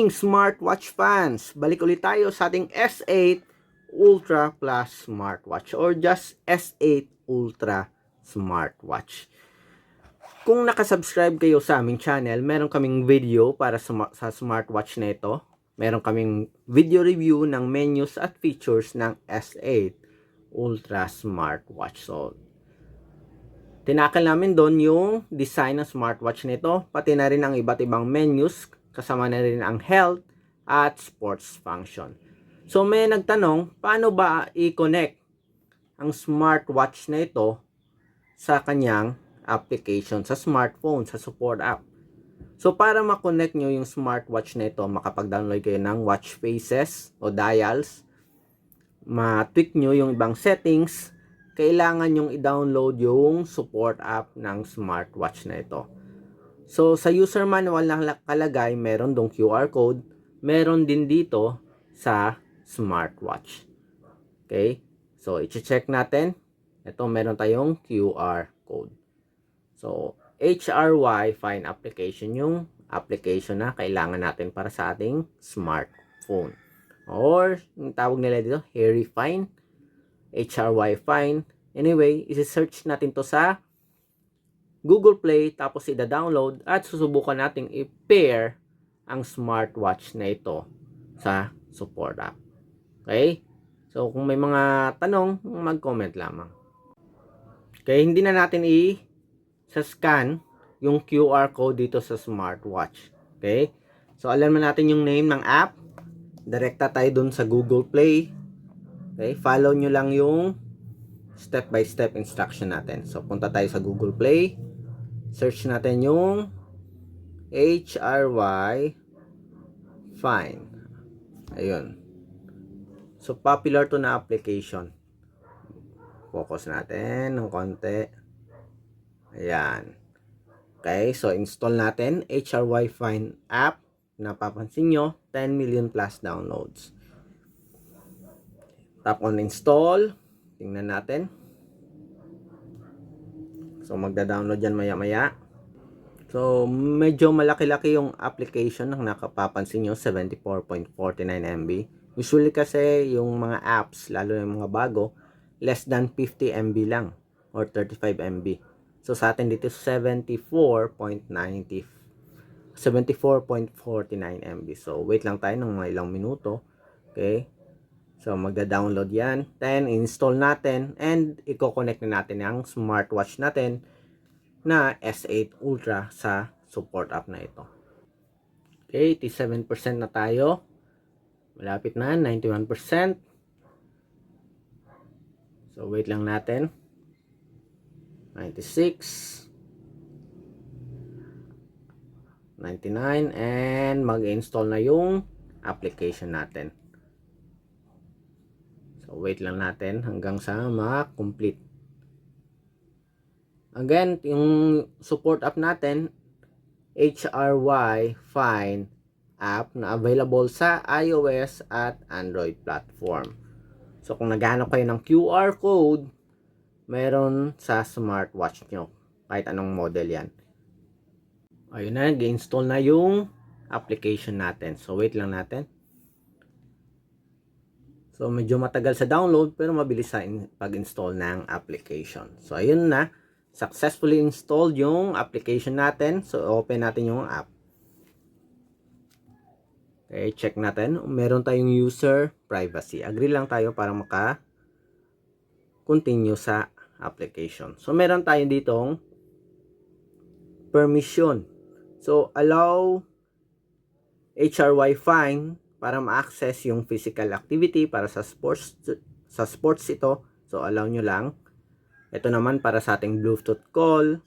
morning, smartwatch fans! Balik ulit tayo sa ating S8 Ultra Plus smartwatch or just S8 Ultra smartwatch. Kung nakasubscribe kayo sa aming channel, meron kaming video para sa, sa smartwatch na ito. Meron kaming video review ng menus at features ng S8 Ultra smartwatch. So, tinakal namin doon yung design ng smartwatch nito, pati na rin ang iba't ibang menus, kasama na rin ang health at sports function. So may nagtanong, paano ba i-connect ang smartwatch na ito sa kanyang application, sa smartphone, sa support app. So para ma-connect nyo yung smartwatch na ito, makapag-download kayo ng watch faces o dials, ma-tweak nyo yung ibang settings, kailangan yung i-download yung support app ng smartwatch na ito. So, sa user manual na nakalagay, meron dong QR code. Meron din dito sa smartwatch. Okay? So, i-check natin. Ito, meron tayong QR code. So, HRY Fine Application yung application na kailangan natin para sa ating smartphone. Or, yung tawag nila dito, Harry Fine, HRY Fine. Anyway, isi-search natin to sa Google Play tapos ida-download at susubukan nating i-pair ang smartwatch na ito sa support app. Okay? So kung may mga tanong, mag-comment lamang. Okay, hindi na natin i sa scan yung QR code dito sa smartwatch. Okay? So alam na natin yung name ng app. Direkta tayo dun sa Google Play. Okay? Follow nyo lang yung step by step instruction natin. So punta tayo sa Google Play search natin yung HRY fine. Ayun. So, popular to na application. Focus natin ng konti. Ayan. Okay, so install natin HRY Fine app. Napapansin nyo, 10 million plus downloads. Tap on install. Tingnan natin. So, magda-download yan maya-maya. So, medyo malaki-laki yung application ng nakapapansin nyo, 74.49 MB. Usually kasi yung mga apps, lalo yung mga bago, less than 50 MB lang or 35 MB. So, sa atin dito 74.90 74.49 MB. So, wait lang tayo ng mga ilang minuto. Okay? So, magda-download yan. Then, install natin. And, i-connect na natin ang smartwatch natin na S8 Ultra sa support app na ito. Okay, 87% na tayo. Malapit na, 91%. So, wait lang natin. 96. 99. And, mag-install na yung application natin. So, wait lang natin hanggang sa ma-complete. Again, yung support app natin, HRY Fine app na available sa iOS at Android platform. So, kung naghanap kayo ng QR code, meron sa smartwatch nyo. Kahit anong model yan. Ayun na, nag-install na yung application natin. So, wait lang natin. So, medyo matagal sa download pero mabilis sa pag-install ng application. So, ayun na. Successfully installed yung application natin. So, open natin yung app. Okay, check natin. Meron tayong user privacy. Agree lang tayo para maka continue sa application. So, meron tayo ditong permission. So, allow HRY fine para ma-access yung physical activity para sa sports sa sports ito. So, allow nyo lang. Ito naman para sa ating Bluetooth call.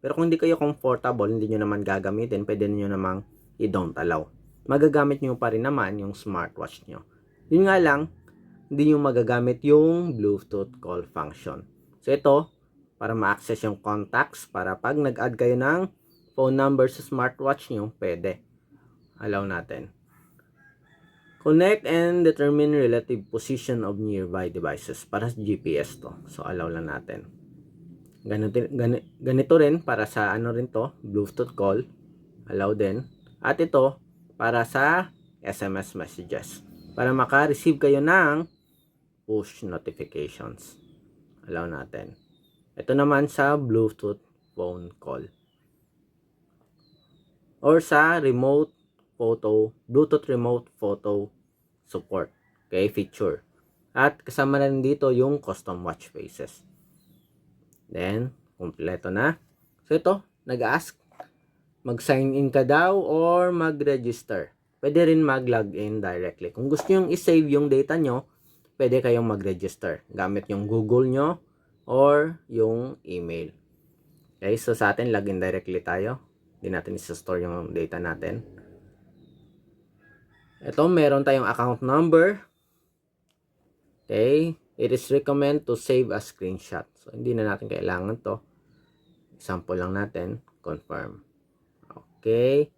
Pero kung hindi kayo comfortable, hindi nyo naman gagamitin, pwede nyo namang i-don't allow. Magagamit nyo pa rin naman yung smartwatch nyo. Yun nga lang, hindi nyo magagamit yung Bluetooth call function. So ito, para ma-access yung contacts, para pag nag-add kayo ng phone number sa smartwatch nyo, pwede. Allow natin. Connect and determine relative position of nearby devices. Para sa GPS to. So, allow lang natin. Ganito, ganito rin para sa ano rin to, Bluetooth call. Allow din. At ito, para sa SMS messages. Para maka-receive kayo ng push notifications. Allow natin. Ito naman sa Bluetooth phone call. Or sa remote photo, Bluetooth remote photo support. Okay, feature. At kasama na rin dito yung custom watch faces. Then, kumpleto na. So ito, nag-ask, mag-sign in ka daw or mag-register. Pwede rin mag-login directly. Kung gusto nyo i-save yung data nyo, pwede kayong mag-register gamit yung Google nyo or yung email. Okay, so sa atin, login directly tayo. Hindi natin isa-store yung data natin. Ito, meron tayong account number. Okay, it is recommend to save a screenshot. So, hindi na natin kailangan to. Example lang natin, confirm. Okay,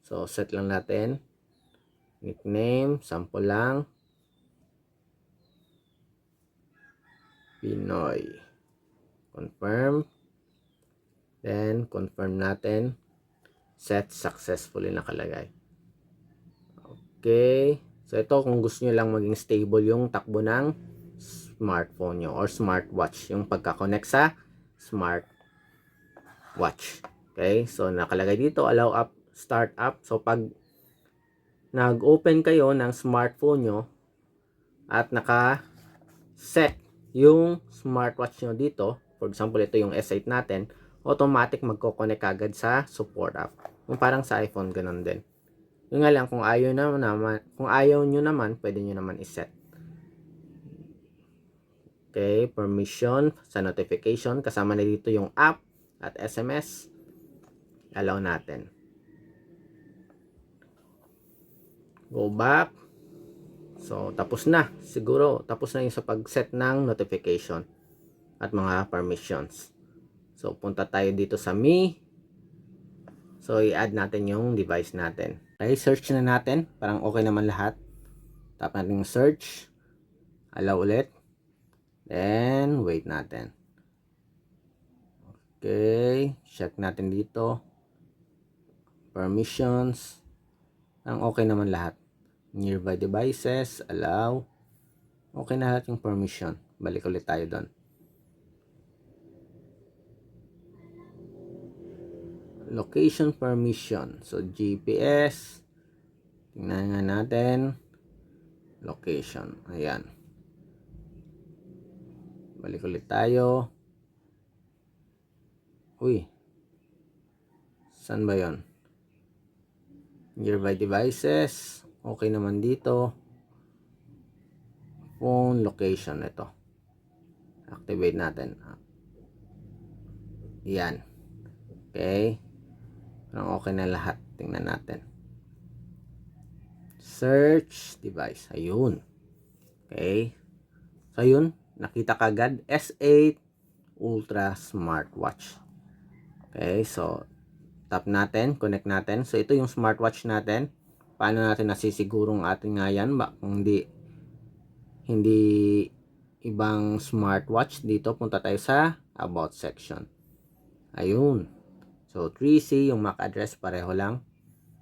so set lang natin. Nickname, sample lang. Pinoy. Confirm. Then, confirm natin. Set successfully nakalagay. Okay. So, ito kung gusto nyo lang maging stable yung takbo ng smartphone nyo or smartwatch. Yung pagka-connect sa smartwatch. Okay. So, nakalagay dito, allow up, start up. So, pag nag-open kayo ng smartphone nyo at naka-set yung smartwatch nyo dito, for example, ito yung S8 natin, automatic magko-connect agad sa support app. Yung parang sa iPhone, ganun din. Yung nga lang, kung ayaw, na, naman, kung ayaw nyo naman, pwede nyo naman iset. Okay, permission sa notification. Kasama na dito yung app at SMS. Allow natin. Go back. So, tapos na. Siguro, tapos na yung sa pag-set ng notification at mga permissions. So, punta tayo dito sa Me. So, i-add natin yung device natin. Okay, search na natin. Parang okay naman lahat. Tap natin yung search. Allow ulit. Then, wait natin. Okay, check natin dito. Permissions. Parang okay naman lahat. Nearby devices, allow. Okay na lahat yung permission. Balik ulit tayo doon. Location permission. So, GPS. Tingnan nga natin. Location. Ayan. Balik ulit tayo. Uy. Saan ba yon? Nearby devices. Okay naman dito. Phone location ito. Activate natin. Yan. Okay. Parang okay na lahat. Tingnan natin. Search device. Ayun. Okay. So, ayun. Nakita kagad. S8 Ultra Smartwatch. Okay. So, tap natin. Connect natin. So, ito yung smartwatch natin. Paano natin nasisigurong atin nga yan? Ba, hindi hindi ibang smartwatch dito punta tayo sa about section ayun So, 3C, yung MAC address, pareho lang.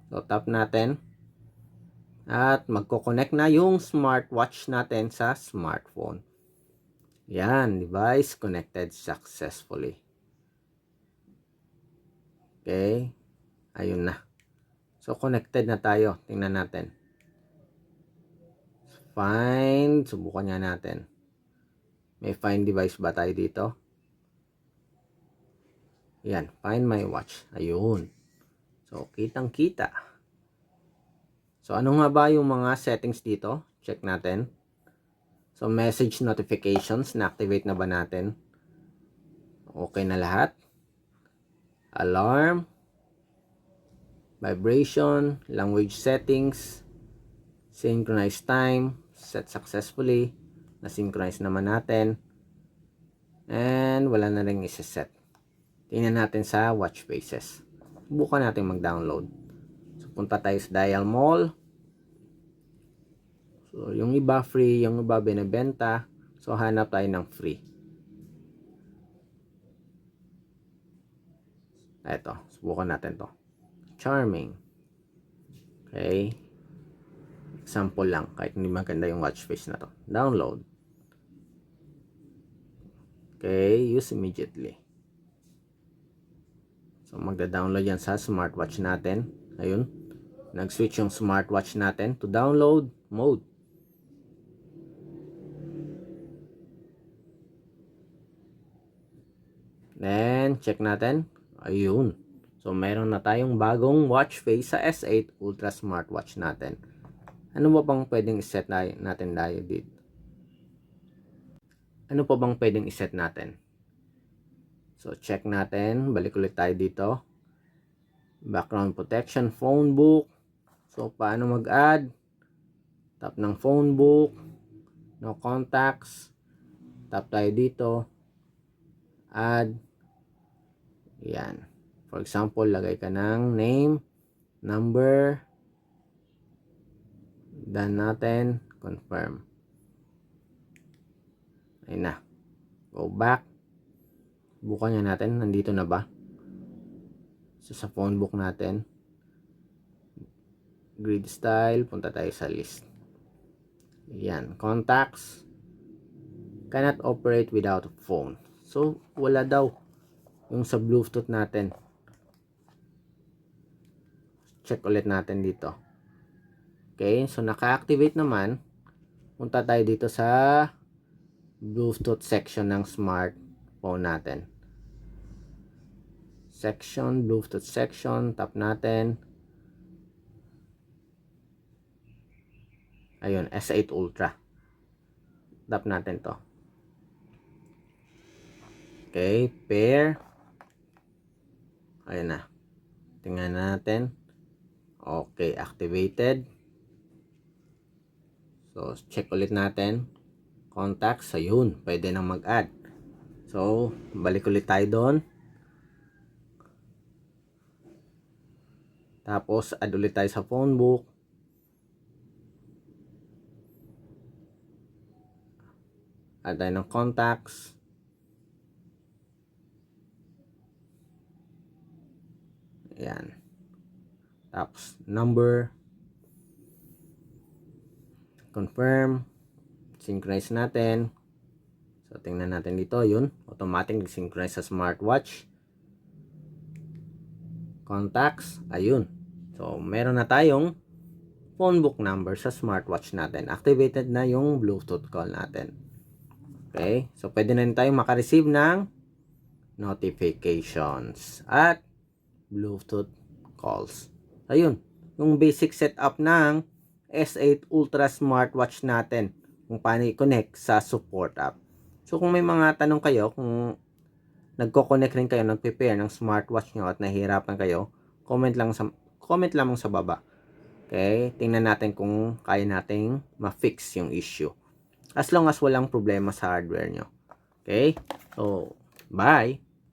So, tap natin. At magko-connect na yung smartwatch natin sa smartphone. Yan, device connected successfully. Okay. Ayun na. So, connected na tayo. Tingnan natin. Find. Subukan nga natin. May find device ba tayo dito? Yan, find my watch. Ayun. So, kitang-kita. So, ano nga ba yung mga settings dito? Check natin. So, message notifications, na-activate na ba natin? Okay na lahat. Alarm. Vibration. Language settings. Synchronize time. Set successfully. Na-synchronize naman natin. And wala na rin isa-set. Tingnan natin sa watch faces. Bukan natin mag-download. So, punta tayo sa Dial Mall. So, yung iba free, yung iba binibenta. So, hanap tayo ng free. Ito, subukan natin to. Charming. Okay. Example lang. Kahit hindi maganda yung watch face na to. Download. Okay. Use immediately. So, magda-download yan sa smartwatch natin. Ayun. Nag-switch yung smartwatch natin to download mode. Then, check natin. Ayun. So, meron na tayong bagong watch face sa S8 Ultra Smartwatch natin. Ano ba bang pwedeng iset na, natin tayo dito? Ano pa bang pwedeng iset natin? So, check natin. Balik ulit tayo dito. Background protection, phone book. So, paano mag-add? Tap ng phone book. No contacts. Tap tayo dito. Add. Yan. For example, lagay ka ng name, number, done natin, confirm. Ayun na. Go back. Bukan niya natin, nandito na ba? So, sa phone book natin, grid style, punta tayo sa list. Yan, contacts, cannot operate without phone. So, wala daw yung sa Bluetooth natin. Check ulit natin dito. Okay, so naka-activate naman. Punta tayo dito sa Bluetooth section ng smartphone natin. Section, Bluetooth section, tap natin. Ayun, S8 Ultra. Tap natin to. Okay, pair. Ayun na. Tingnan natin. Okay, activated. So, check ulit natin. Contacts, ayun. Pwede nang mag-add. So, balik ulit tayo doon. Tapos, add ulit tayo sa phone book. Add tayo ng contacts. Ayan. Tapos, number. Confirm. Synchronize natin. So, tingnan natin dito. Yun. Automatic synchronize sa smartwatch. Contacts. Ayun. So, meron na tayong phone book number sa smartwatch natin. Activated na yung Bluetooth call natin. Okay? So, pwede na rin tayong makareceive ng notifications at Bluetooth calls. Ayun, yung basic setup ng S8 Ultra smartwatch natin kung paano i-connect sa support app. So kung may mga tanong kayo, kung nagko-connect rin kayo, nag-prepare ng smartwatch nyo at nahihirapan kayo, comment lang sa comment lamang sa baba. Okay? Tingnan natin kung kaya nating ma-fix yung issue. As long as walang problema sa hardware nyo. Okay? So, bye!